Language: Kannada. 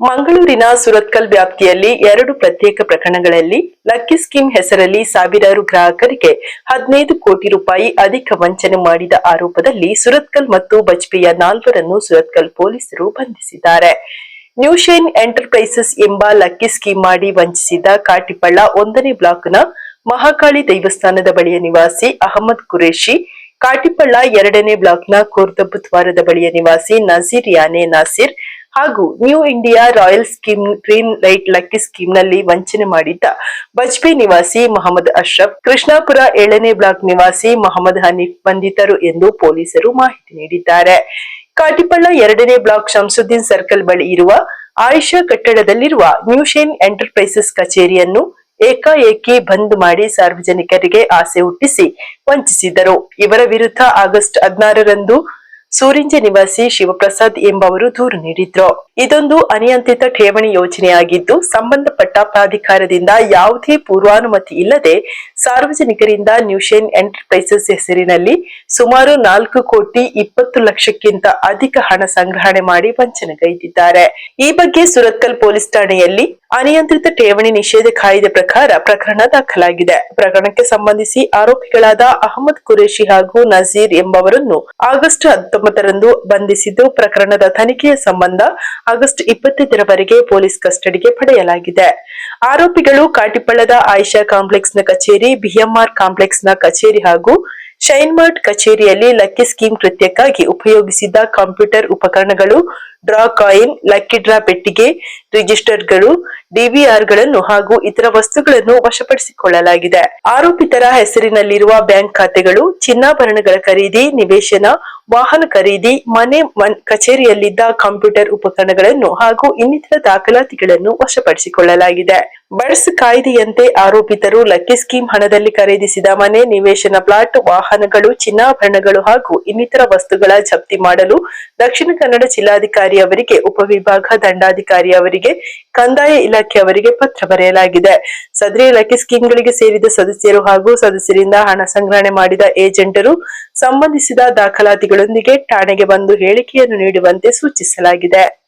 ಮಂಗಳೂರಿನ ಸುರತ್ಕಲ್ ವ್ಯಾಪ್ತಿಯಲ್ಲಿ ಎರಡು ಪ್ರತ್ಯೇಕ ಪ್ರಕರಣಗಳಲ್ಲಿ ಲಕ್ಕಿ ಸ್ಕೀಮ್ ಹೆಸರಲ್ಲಿ ಸಾವಿರಾರು ಗ್ರಾಹಕರಿಗೆ ಹದಿನೈದು ಕೋಟಿ ರೂಪಾಯಿ ಅಧಿಕ ವಂಚನೆ ಮಾಡಿದ ಆರೋಪದಲ್ಲಿ ಸುರತ್ಕಲ್ ಮತ್ತು ಬಜ್ಪೆಯ ನಾಲ್ವರನ್ನು ಸುರತ್ಕಲ್ ಪೊಲೀಸರು ಬಂಧಿಸಿದ್ದಾರೆ. ನ್ಯೂಶೇನ್ ಎಂಟರ್ಪ್ರೈಸಸ್ ಎಂಬ ಲಕ್ಕಿ ಸ್ಕೀಮ್ ಮಾಡಿ ವಂಚಿಸಿದ ಕಾಟಿಪಳ್ಳ ಒಂದನೇ ಬ್ಲಾಕ್ನ ಮಹಾಕಾಳಿ ದೇವಸ್ಥಾನದ ಬಳಿಯ ನಿವಾಸಿ ಅಹಮದ್ ಕುರೇಶಿ ಕಾಟಿಪಳ್ಳ ಎರಡನೇ ಬ್ಲಾಕ್ನ ಕೋರ್ದಬ್ಬುತ್ವಾರದ ಬಳಿಯ ನಿವಾಸಿ ನಜೀರ್ ಯಾನೆ ನಾಸಿರ್ ಹಾಗೂ new India royal scheme green light lucky ಸ್ಕೀಮ್ನಲ್ಲಿ ವಂಚನೆ ಮಾಡಿದ್ದ ಬಜ್ಪೆ ನಿವಾಸಿ ಮೊಹಮ್ಮದ್ ಅಶ್ರಫ್ ಕೃಷ್ಣಾಪುರ ಏಳನೇ ಬ್ಲಾಕ್ ನಿವಾಸಿ ಮೊಹಮ್ಮದ್ ಹನೀಫ್ ಬಂಧಿತರು ಎಂದು ಪೊಲೀಸರು ಮಾಹಿತಿ ನೀಡಿದ್ದಾರೆ. ಕಾಟಿಪಳ್ಳ ಎರಡನೇ ಬ್ಲಾಕ್ ಶಂಸುದ್ದೀನ್ ಸರ್ಕಲ್ ಬಳಿ ಇರುವ ಆಯುಷಾ ಕಟ್ಟಡದಲ್ಲಿರುವ ನ್ಯೂಶೇನ್ ಎಂಟರ್ಪ್ರೈಸಸ್ ಕಚೇರಿಯನ್ನು ಏಕಾಏಕಿ ಬಂದ್ ಮಾಡಿ ಸಾರ್ವಜನಿಕರಿಗೆ ಆಸೆ ಹುಟ್ಟಿಸಿ ವಂಚಿಸಿದರು. ಇವರ ವಿರುದ್ಧ ಆಗಸ್ಟ್ ಹದಿನಾರರಂದು ಸೂರಿಂಜೆ ನಿವಾಸಿ ಶಿವಪ್ರಸಾದ್ ಎಂಬವರು ದೂರು ನೀಡಿದ್ರು. ಇದೊಂದು ಅನಿಯಂತ್ರಿತ ಠೇವಣಿ ಯೋಜನೆಯಾಗಿದ್ದು, ಸಂಬಂಧಪಟ್ಟ ಪ್ರಾಧಿಕಾರದಿಂದ ಯಾವುದೇ ಪೂರ್ವಾನುಮತಿ ಇಲ್ಲದೆ ಸಾರ್ವಜನಿಕರಿಂದ ನ್ಯೂಶೇನ್ ಎಂಟರ್ಪ್ರೈಸಸ್ ಹೆಸರಿನಲ್ಲಿ ಸುಮಾರು ನಾಲ್ಕು ಕೋಟಿ ಇಪ್ಪತ್ತು ಲಕ್ಷಕ್ಕಿಂತ ಅಧಿಕ ಹಣ ಸಂಗ್ರಹಣೆ ಮಾಡಿ ವಂಚನೆಗೈದಿದ್ದಾರೆ. ಈ ಬಗ್ಗೆ ಸುರತ್ಕಲ್ ಪೊಲೀಸ್ ಠಾಣೆಯಲ್ಲಿ ಅನಿಯಂತ್ರಿತ ಠೇವಣಿ ನಿಷೇಧ ಕಾಯ್ದೆ ಪ್ರಕಾರ ಪ್ರಕರಣ ದಾಖಲಾಗಿದೆ. ಪ್ರಕರಣಕ್ಕೆ ಸಂಬಂಧಿಸಿ ಆರೋಪಿಗಳಾದ ಅಹಮದ್ ಕುರೇಶಿ ಹಾಗೂ ನಜೀರ್ ಎಂಬವರನ್ನು ಆಗಸ್ಟ್ ಹತ್ತೊಂಬತ್ತರಂದು ಬಂಧಿಸಿದ್ದು ಪ್ರಕರಣದ ತನಿಖೆಯ ಸಂಬಂಧ ಆಗಸ್ಟ್ ಇಪ್ಪತ್ತೈದರವರೆಗೆ ಪೊಲೀಸ್ ಕಸ್ಟಡಿಗೆ ಪಡೆಯಲಾಗಿದೆ. ಆರೋಪಿಗಳು ಕಾಟಿಪಳ್ಳದ ಆಯಿಷಾ ಕಾಂಪ್ಲೆಕ್ಸ್ನ ಕಚೇರಿ, ಬಿಎಂಆರ್ ಕಾಂಪ್ಲೆಕ್ಸ್ನ ಕಚೇರಿ ಹಾಗೂ ಶೈನ್ಮಾರ್ಟ್ ಕಚೇರಿಯಲ್ಲಿ ಲಕ್ಕಿ ಸ್ಕೀಮ್ ಕೃತ್ಯಕ್ಕಾಗಿ ಉಪಯೋಗಿಸಿದ್ದ ಕಂಪ್ಯೂಟರ್ ಉಪಕರಣಗಳು ಡ್ರಾ ಕಾಯಿನ್ ಲಕ್ಕಿ ಡ್ರಾ ಪೆಟ್ಟಿಗೆ ರಿಜಿಸ್ಟರ್ಗಳು ಡಿವಿಆರ್ಗಳನ್ನು ಹಾಗೂ ಇತರ ವಸ್ತುಗಳನ್ನು ವಶಪಡಿಸಿಕೊಳ್ಳಲಾಗಿದೆ. ಆರೋಪಿತರ ಹೆಸರಿನಲ್ಲಿರುವ ಬ್ಯಾಂಕ್ ಖಾತೆಗಳು, ಚಿನ್ನಾಭರಣಗಳ ಖರೀದಿ, ನಿವೇಶನ, ವಾಹನ ಖರೀದಿ, ಮನೆ ಕಚೇರಿಯಲ್ಲಿದ್ದ ಕಂಪ್ಯೂಟರ್ ಉಪಕರಣಗಳನ್ನು ಹಾಗೂ ಇನ್ನಿತರ ದಾಖಲಾತಿಗಳನ್ನು ವಶಪಡಿಸಿಕೊಳ್ಳಲಾಗಿದೆ. ಬಡ್ಸ್ ಕಾಯ್ದೆಯಂತೆ ಆರೋಪಿತರು ಲಕ್ಕಿ ಸ್ಕೀಮ್ ಹಣದಲ್ಲಿ ಖರೀದಿಸಿದ ಮನೆ, ನಿವೇಶನ ಪ್ಲಾಟ್ ವಾಹನಗಳು, ಚಿನ್ನಾಭರಣಗಳು ಹಾಗೂ ಇನ್ನಿತರ ವಸ್ತುಗಳ ಜಪ್ತಿ ಮಾಡಲು ದಕ್ಷಿಣ ಕನ್ನಡ ಜಿಲ್ಲಾಧಿಕಾರಿ ಅವರಿಗೆ, ಉಪವಿಭಾಗ ದಂಡಾಧಿಕಾರಿ ಅವರಿಗೆ, ಕಂದಾಯ ಇಲಾಖೆ ಅವರಿಗೆ ಪತ್ರ ಬರೆಯಲಾಗಿದೆ. ಸದರಿ ಇಲಾಖೆ ಸ್ಕೀಮ್ಗಳಿಗೆ ಸೇರಿದ ಸದಸ್ಯರು ಹಾಗೂ ಸದಸ್ಯರಿಂದ ಹಣ ಸಂಗ್ರಹಣೆ ಮಾಡಿದ ಏಜೆಂಟರು ಸಂಬಂಧಿಸಿದ ದಾಖಲಾತಿಗಳೊಂದಿಗೆ ಠಾಣೆಗೆ ಬಂದು ಹೇಳಿಕೆಯನ್ನು ನೀಡುವಂತೆ ಸೂಚಿಸಲಾಗಿದೆ.